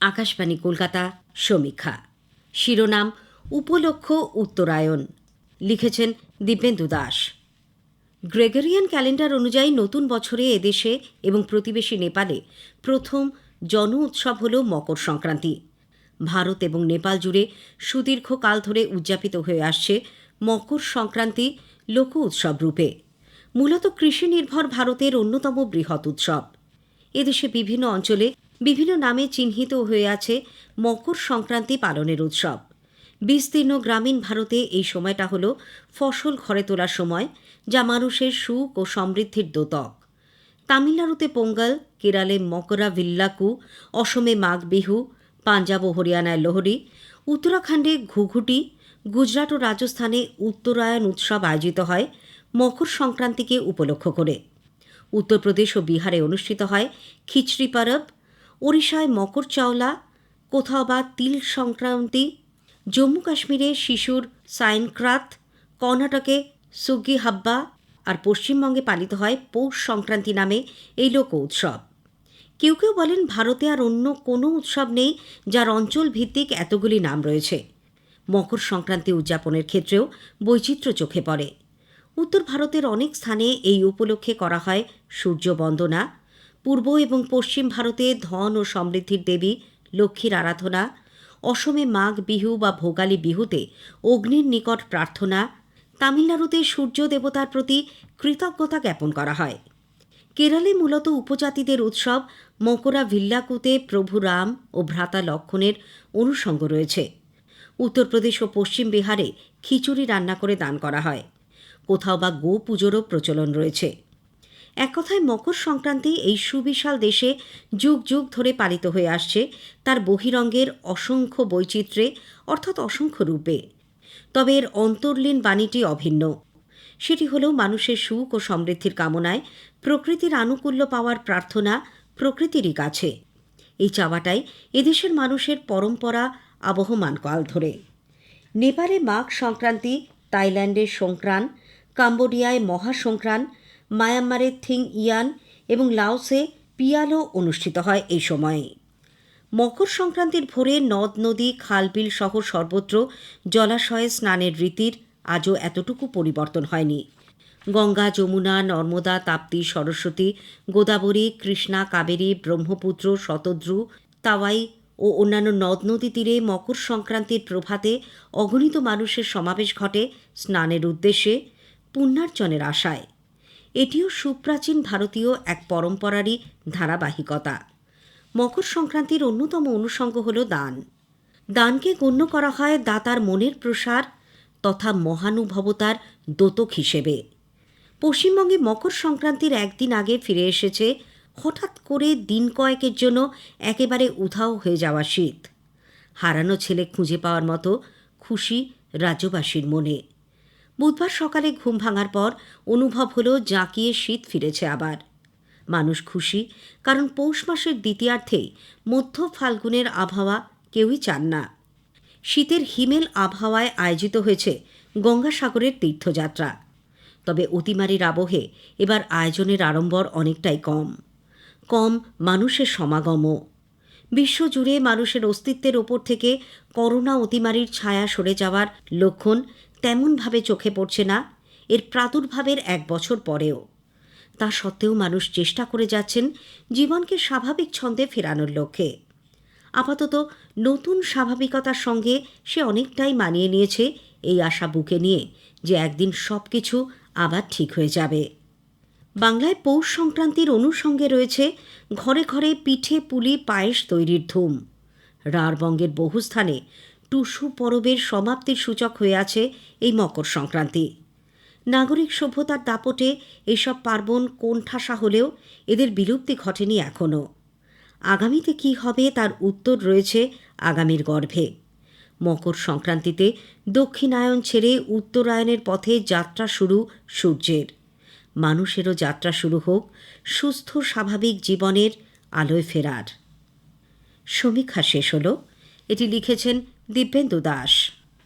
আকাশবাণী কলকাতা, সমীক্ষা। শিরোনাম, উপলক্ষ, উত্তরায়ণ। লিখেছেন দিব্যেন্দু দাস। গ্রেগরিয়ান ক্যালেন্ডার অনুযায়ী নতুন বছরে এদেশে এবং প্রতিবেশী নেপালে প্রথম জন উৎসব হল মকর সংক্রান্তি। ভারত এবং নেপাল জুড়ে সুদীর্ঘকাল ধরে উদযাপিত হয়ে আসছে মকর সংক্রান্তি লোক উৎসব রূপে। মূলত কৃষি নির্ভর ভারতের অন্যতম বৃহৎ উৎসব। এদেশে বিভিন্ন অঞ্চলে বিভিন্ন নামে চিহ্নিত হয়ে আছে মকর সংক্রান্তি পালনের উৎসব। বিস্তীর্ণ গ্রামীণ ভারতে এই সময়টা হল ফসল ঘরে তোলার সময়, যা মানুষের সুখ ও সমৃদ্ধির দোতক। তামিলনাড়ুতে পোঙ্গল, কেরালে মকরা ভিল্লাকু, অসমে মাঘ বিহু পাঞ্জাব ও হরিয়ানায় লোহরি, উত্তরাখণ্ডে ঘুঘুটি, গুজরাট ও রাজস্থানে উত্তরায়ণ উৎসব আয়োজিত হয় মকর সংক্রান্তিকে উপলক্ষ করে। উত্তরপ্রদেশ ও বিহারে অনুষ্ঠিত হয় খিচড়ি পরব ওড়িশায় মকর চাওলা, কোথাও বা তিল সংক্রান্তি, জম্মু কাশ্মীরে শিশুর সাইনক্রাত, কর্ণাটকে সুগ্গি হাব্বা আর পশ্চিমবঙ্গে পালিত হয় পৌষ সংক্রান্তি নামে এই লোক উৎসব। কেউ কেউ বলেন ভারতে আর অন্য কোনো উৎসব নেই যার অঞ্চল ভিত্তিক এতগুলি নাম রয়েছে। মকর সংক্রান্তি উদযাপনের ক্ষেত্রেও বৈচিত্র্য চোখে পড়ে। উত্তর ভারতের অনেক স্থানে এই উপলক্ষে করা হয় সূর্য বন্দনা পূর্ব এবং পশ্চিম ভারতে ধন ও সমৃদ্ধির দেবী, লক্ষ্মীর আরাধনা, অসমে মাঘ বিহু বা ভোগালী বিহুতে অগ্নির নিকট প্রার্থনা, তামিলনাড়ুতে সূর্য দেবতার প্রতি কৃতজ্ঞতা জ্ঞাপন করা হয়। কেরালে মূলত উপজাতিদের উৎসব মকরা ভিল্লাকুতে প্রভু রাম ও ভ্রাতা লক্ষণের অনুষঙ্গ রয়েছে। উত্তরপ্রদেশ ও পশ্চিম বিহারে খিচুড়ি রান্না করে দান করা হয়। কোথাও বা গো পুজোরও প্রচলন রয়েছে। এক কথায় মকর সংক্রান্তি এই সুবিশাল দেশে যুগ যুগ ধরে পালিত হয়ে আসছে, তার বহিরঙ্গের অসংখ্য বৈচিত্র্যে, অর্থাৎ অসংখ্য রূপে। তবে এর অন্তর্লীন বাণীটি অভিন্ন। সেটি হল মানুষের সুখ ও সমৃদ্ধির কামনায় প্রকৃতির আনুকূল্য পাওয়ার প্রার্থনা প্রকৃতিরই কাছে। এই চাওয়াটাই এদেশের মানুষের পরম্পরা আবহমান কাল ধরে। নেপালে মাঘ সংক্রান্তি, তাইল্যান্ডের সংক্রান, কাম্বোডিয়ায় মহাসংক্রান মায়ানমারের থিং ইয়ান এবং লাওসে পিয়ালো অনুষ্ঠিত হয় এই সময়ে। মকর সংক্রান্তির ভোরে নদ, নদী, খালবিল সহ সর্বত্র জলাশয়ে স্নানের রীতির আজও এতটুকু পরিবর্তন হয়নি। গঙ্গা, যমুনা, নর্মদা, তাপ্তি, সরস্বতী, গোদাবরী, কৃষ্ণা, কাবেরী, ব্রহ্মপুত্র, শতদ্রু, তাওয়াই ও অন্যান্য নদ, নদী তীরে মকর সংক্রান্তির প্রভাতে অগণিত মানুষের সমাবেশ ঘটে স্নানের উদ্দেশ্যে পুণ্যার্জনের আশায়। এটিও সুপ্রাচীন ভারতীয় এক পরম্পরারই ধারাবাহিকতা। মকর সংক্রান্তির অন্যতম অনুষঙ্গ হল দান। দানকে গণ্য করা হয় দাতার মনের প্রসার তথা মহানুভবতার দোতক হিসেবে। পশ্চিমবঙ্গে মকর সংক্রান্তির একদিন আগে ফিরে এসেছে হঠাৎ করে দিন কয়েকের জন্য একেবারে উধাও হয়ে যাওয়া শীত। হারানো ছেলে খুঁজে পাওয়ার মতো খুশি রাজ্যবাসীর মনে। বুধবার সকালে ঘুম ভাঙার পর অনুভব হলো জাঁকিয়ে শীত ফিরেছে আবার। মানুষ খুশি, কারণ পৌষ মাসের দ্বিতীয়ার্ধেই মধ্য ফাল্গুনের আবহাওয়া কেউই চান না। শীতের হিমেল আবহাওয়ায় আয়োজিত হয়েছে গঙ্গাসাগরের তীর্থযাত্রা। তবে অতিমারির আবহে এবার আয়োজনের আড়ম্বর অনেকটাই কম। কম মানুষের সমাগমও। বিশ্বজুড়ে মানুষের অস্তিত্বের ওপর থেকে করোনা অতিমারির ছায়া সরে যাওয়ার লক্ষণ তেমনভাবে চোখে পড়ছে না, এর প্রাদুর্ভাবের এক বছর পরেও। তা সত্ত্বেও মানুষ চেষ্টা করে যাচ্ছেন জীবনকে স্বাভাবিক ছন্দে ফেরানোর লক্ষ্যে। আপাতত নতুন স্বাভাবিকতার সঙ্গে সে অনেকটাই মানিয়ে নিয়েছে এই আশা বুকে নিয়ে যে একদিন সব কিছু আবার ঠিক হয়ে যাবে। বাংলায় পৌষ সংক্রান্তির অনুষঙ্গে রয়েছে ঘরে ঘরে পিঠে পুলি পায়েস তৈরির ধুম। রাঢ়বঙ্গের বহু স্থানে টুসু পরবের সমাপ্তির সূচক হয়ে আছে এই মকর সংক্রান্তি। নাগরিক সভ্যতার দাপটে এসব পার্বণ কোণঠাসা হলেও এদের বিলুপ্তি ঘটেনি এখনও। আগামীতে কি হবে তার উত্তর রয়েছে আগামীর গর্ভে। মকর সংক্রান্তিতে দক্ষিণায়ন ছেড়ে উত্তরায়ণের পথে যাত্রা শুরু সূর্যের। মানুষেরও যাত্রা শুরু হোক, সুস্থ স্বাভাবিক জীবনের আলোয় ফেরার। সমীক্ষা শেষ হল। এটি লিখেছেন দিব্যেন্দু দাস